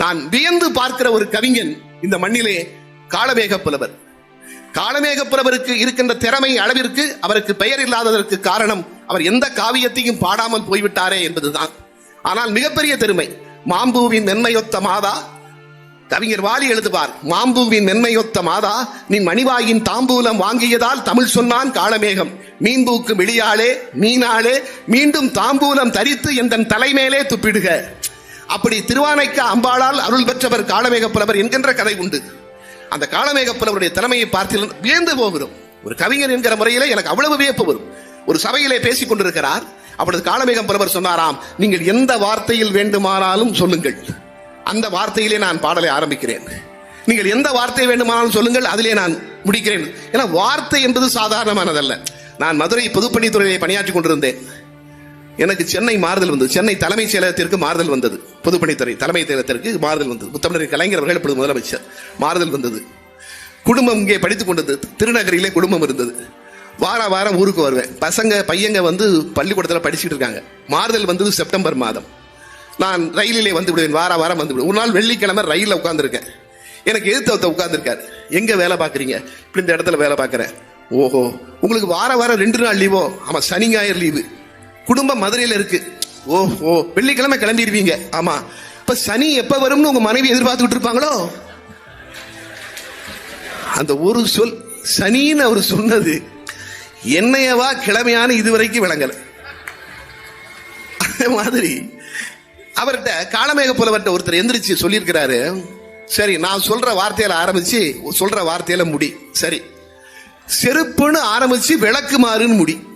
நான் வியந்து பார்க்கிற ஒரு கவிஞன் இந்த மண்ணிலே காலமேக புலவர் காலமேக புலவருக்கு இருக்கின்ற திறமை அளவிற்கு அவருக்கு பெயர் இல்லாததற்கு காரணம் அவர் எந்த காவியத்தையும் பாடாமல் போய்விட்டாரே என்பதுதான். ஆனால் மிகப்பெரிய பெருமை மாம்பூவின் மென்மையொத்த மாதா கவிஞர் வாலி எழுதுவார் மாம்பூவின் மென்மையொத்த மாதா நீ மணிவாயின் தாம்பூலம் வாங்கியதால் தமிழ் சொன்னான் காளமேகம் மீன்பூக்கு வெளியாளே மீனாளே மீண்டும் தாம்பூலம் தரித்து எந்தன் தலைமேலே துப்பிடுக. அப்படி திருவானைக்கு அம்பாளால் அருள் பெற்றவர் காலமேக புலவர் என்கின்ற கதை உண்டு. அந்த காலமேக புலவருடைய தலைமையை பார்த்து வியந்து போகிறோம். ஒரு கவிஞர் என்கிற முறையிலே எனக்கு அவ்வளவு வியப்பு வரும். ஒரு சபையிலே பேசிக் கொண்டிருக்கிறார். அப்பொழுது காலமேகம் புலவர் சொன்னாராம் நீங்கள் எந்த வார்த்தையில் வேண்டுமானாலும் சொல்லுங்கள். அந்த வார்த்தையிலே நான் பாடலை ஆரம்பிக்கிறேன். நீங்கள் எந்த வார்த்தை வேண்டுமானாலும் சொல்லுங்கள் அதிலே நான் முடிக்கிறேன். ஏன்னா வார்த்தை என்பது சாதாரணமானதல்ல. நான் மதுரை பொதுப்பணித்துறையை பணியாற்றி கொண்டிருந்தேன். எனக்கு சென்னை மாறுதல் வந்தது. சென்னை தலைமைச் செயலகத்திற்கு மாறுதல் வந்தது. பொதுப்பணித்துறை தலைமை செயலகத்திற்கு மாறுதல் வந்தது. முத்தமிழர் கலைஞர் அவர்கள் இப்பொழுது முதலமைச்சர். மாறுதல் வந்தது. குடும்பம் இங்கே படித்துக் கொண்டது. திருநகரிலே குடும்பம் இருந்தது. வார வாரம் ஊருக்கு வருவேன். பசங்க பையங்க வந்து பள்ளிக்கூடத்தில் படிச்சுட்டு இருக்காங்க. மாறுதல் வந்தது செப்டம்பர் மாதம். நான் ரயிலிலே வந்து விடுவேன். வார வாரம் வந்து விடுவேன். ஒரு நாள் வெள்ளிக்கிழமை ரயிலில் உட்காந்துருக்கேன் எனக்கு எதிர்த்து ஒருத்த உட்காந்துருக்காரு எங்கே வேலை பார்க்குறீங்க? இப்படி இந்த இடத்துல வேலை பார்க்குறேன். ஓஹோ. உங்களுக்கு வார வாரம் ரெண்டு நாள் லீவோ ஆமாம் சனி ஞாயிறு லீவு குடும்பம் மதுரையில் இருக்கு. ஓ வெள்ளிக்கிழமை கிளம்பிடுவீங்க. ஆமா. இப்ப சனி எப்ப வரும்னு உங்க மனைவி எதிர்பார்த்துக்கிட்டு இருப்பாங்களோ? அந்த ஒரு சொல் சனின்னு அவர் சொன்னது என்னையவா கிழமையான இதுவரைக்கும் விளங்கல. அதே மாதிரி அவர்கிட்ட காலமேக புலவர்கிட்ட ஒருத்தர் எந்திரிச்சு சொல்லியிருக்கிறாரு. சரி நான் சொல்ற வார்த்தையில ஆரம்பிச்சு சொல்ற வார்த்தையில முடி. சரி. செருப்புன்னு ஆரம்பிச்சு விளக்குமாறுன்னு முடி.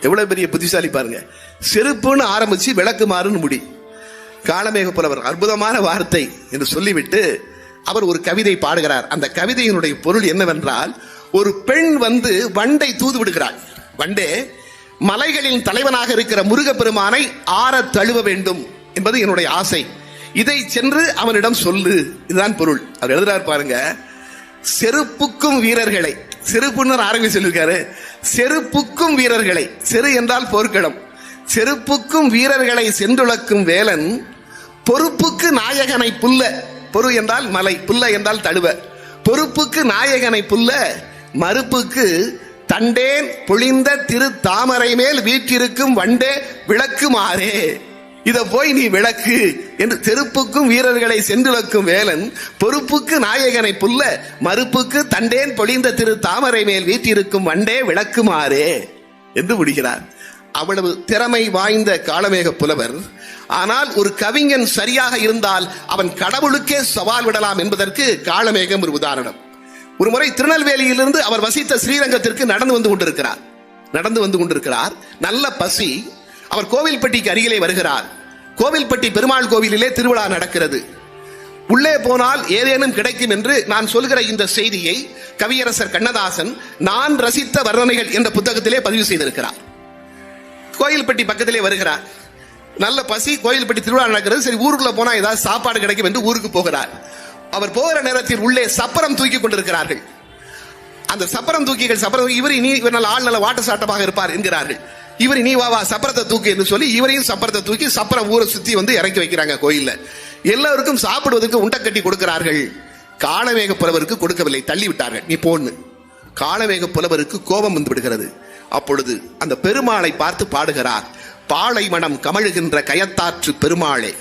எவ்வளவு பெரிய புத்திசாலி பாருங்க. செருப்புன்னு ஆரம்பிச்சு விளக்குமாறுன்னு முடி. காலமேக புலவர் அற்புதமான வார்த்தை என்று சொல்லிவிட்டு அவர் ஒரு கவிதை பாடுகிறார். அந்த கவிதையினுடைய பொருள் என்னவென்றால் ஒரு பெண் வந்து வண்டை தூது விடுகிறாள். வண்டே மலைகளின் தலைவனாக இருக்கிற முருகப்பெருமானை ஆற தழுவ வேண்டும் என்பது என்னுடைய ஆசை. இதை சென்று அவனிடம் சொல்லு. இதுதான் பொருள். அவர் எழுதுறார் பாருங்க செருப்புக்கும் வீரர்களை. செருப்புன்னு ஆரம்பி சொல்லியிருக்காரு. செருப்புக்கும் வீரர்களை செரு என்றால் போர்க்களம். செருப்புக்கும் வீரர்களை சென்றுளக்கும் வேலன் பொறுப்புக்கு நாயகனை புல்ல பொறு என்றால் மலை புல்ல என்றால் தழுவ. பொறுப்புக்கு நாயகனை புல்ல மறுப்புக்கு தண்டேன் பொழிந்த திரு தாமரை மேல் வீற்றிருக்கும் வண்டே விளக்குமாறே. இத போய் நீ விளக்கு என்று தெருப்புக்கும் வீரர்களை சென்றுளக்கும் வேலன் பொறுப்புக்கு நாயகனை புல்ல மறுப்புக்கு தண்டேன் பொழிந்த திரு தாமரை மேல் வீட்டிருக்கும் வண்டே விளக்குமாறே என்று முடிகிறார் அவ்வளவு திறமை வாய்ந்த காலமேக புலவர். ஆனால் ஒரு கவிஞன் சரியாக இருந்தால் அவன் கடவுளுக்கே சவால் விடலாம் என்பதற்கு காலமேகம் ஒரு உதாரணம். ஒரு முறை திருநெல்வேலியிலிருந்து அவர் வசித்த ஸ்ரீரங்கத்திற்கு நடந்து வந்து கொண்டிருக்கிறார். நடந்து வந்து கொண்டிருக்கிறார். நல்ல பசி. அவர் கோவில்பட்டிக்கு அருகிலே வருகிறார். கோவில்பட்டி பெருமாள் கோவிலிலே திருவிழா நடக்கிறது. உள்ளே போனால் ஏதேனும் கிடைக்கும் என்று நான் சொல்கிற இந்த செய்தியை கவியரசர் கண்ணதாசன் நான் ரசித்த வர்ணனைகள் என்ற புத்தகத்திலே பதிவு செய்திருக்கிறார். கோயில்பட்டி பக்கத்திலே வருகிறார். நல்ல பசி கோயில்பட்டி திருவிழா நடக்கிறது. சரி ஊருக்குள்ள போனா ஏதாவது சாப்பாடு கிடைக்கும் என்று ஊருக்கு போகிறார். அவர் போகிற நேரத்தில் உள்ளே சப்பரம் தூக்கி கொண்டிருக்கிறார்கள். அந்த சப்பரம் தூக்கிகள் சப்பரம் இவர் இனி இவர் நல்ல ஆள் நல்ல வாட்ட சாட்டமாக இருப்பார் என்கிறார்கள். இவர் நீ வா வா சப்பரத்தை தூக்கு என்று சொல்லி இவரையும் சப்பரத்தை தூக்கி சப்பர ஊரை சுத்தி வந்து இறக்கி வைக்கிறாங்க கோயில்ல. எல்லாருக்கும் சாப்பிடுவதற்கு உண்டை கட்டி கொடுக்கிறார்கள். காலவேக புலவருக்கு கொடுக்கவில்லை தள்ளி விட்டார்கள். நீ போன்னு. காலவேக புலவருக்கு கோபம் வந்து விடுகிறது. அப்பொழுது அந்த பெருமாளை பார்த்து பாடுகிறார். பாலை மனம் கமழுகின்ற கயத்தாற்று பெருமாளே.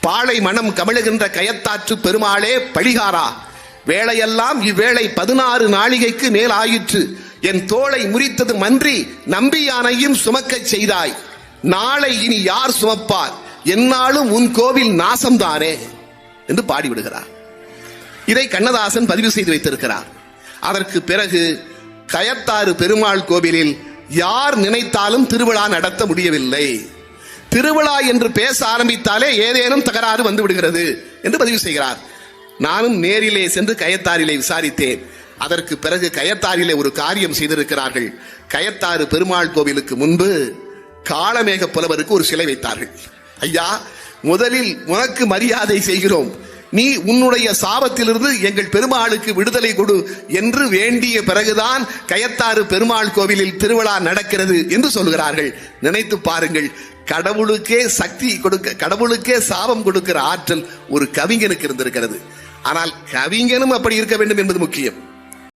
பாலை மனம் கமழுகின்ற கயத்தாற்று பெருமாளே பழிகாரா. வேலையெல்லாம் இவ்வேளை பதினாறு நாழிகைக்கு மேல் ஆயிற்று என் தோளை முறித்தது மன்றி நம்பியானையும் சுமக்கச் செய்தாய். நாளை இனி யார் சுமப்பார்? என்னாலும் உன் கோவில் நாசம்தானே? என்று பாடிவிடுகிறார். இதை கண்ணதாசன் பதிவு செய்து வைத்திருக்கிறார். அதற்கு பிறகு கயத்தாறு பெருமாள் கோவிலில் யார் நினைத்தாலும் திருவிழா நடத்த முடியவில்லை. திருவிழா என்று பேச ஆரம்பித்தாலே ஏதேனும் தகராறு வந்து விடுகிறது என்று பதிவு செய்கிறார். நானும் நேரிலே சென்று கயத்தாரிலே விசாரித்தேன். அதற்கு பிறகு கயத்தாரிலே ஒரு காரியம் செய்திருக்கிறார்கள். கயத்தாறு பெருமாள் கோவிலுக்கு முன்பு காலமேக புலவருக்கு ஒரு சிலை வைத்தார்கள். ஐயா முதலில் உனக்கு மரியாதை செய்கிறோம். நீ உன்னுடைய சாபத்திலிருந்து எங்கள் பெருமாளுக்கு விடுதலை கொடு என்று வேண்டிய பிறகுதான் கயத்தாறு பெருமாள் கோவிலில் திருவிழா நடக்கிறது என்று சொல்கிறார்கள். நினைத்து பாருங்கள் கடவுளுக்கே சக்தி கொடுக்க கடவுளுக்கே சாபம் கொடுக்கிற ஆற்றல் ஒரு கவிஞனுக்கு இருந்திருக்கிறது. ஆனால் கவிஞனும் அப்படி இருக்க வேண்டும் என்பது முக்கியம்.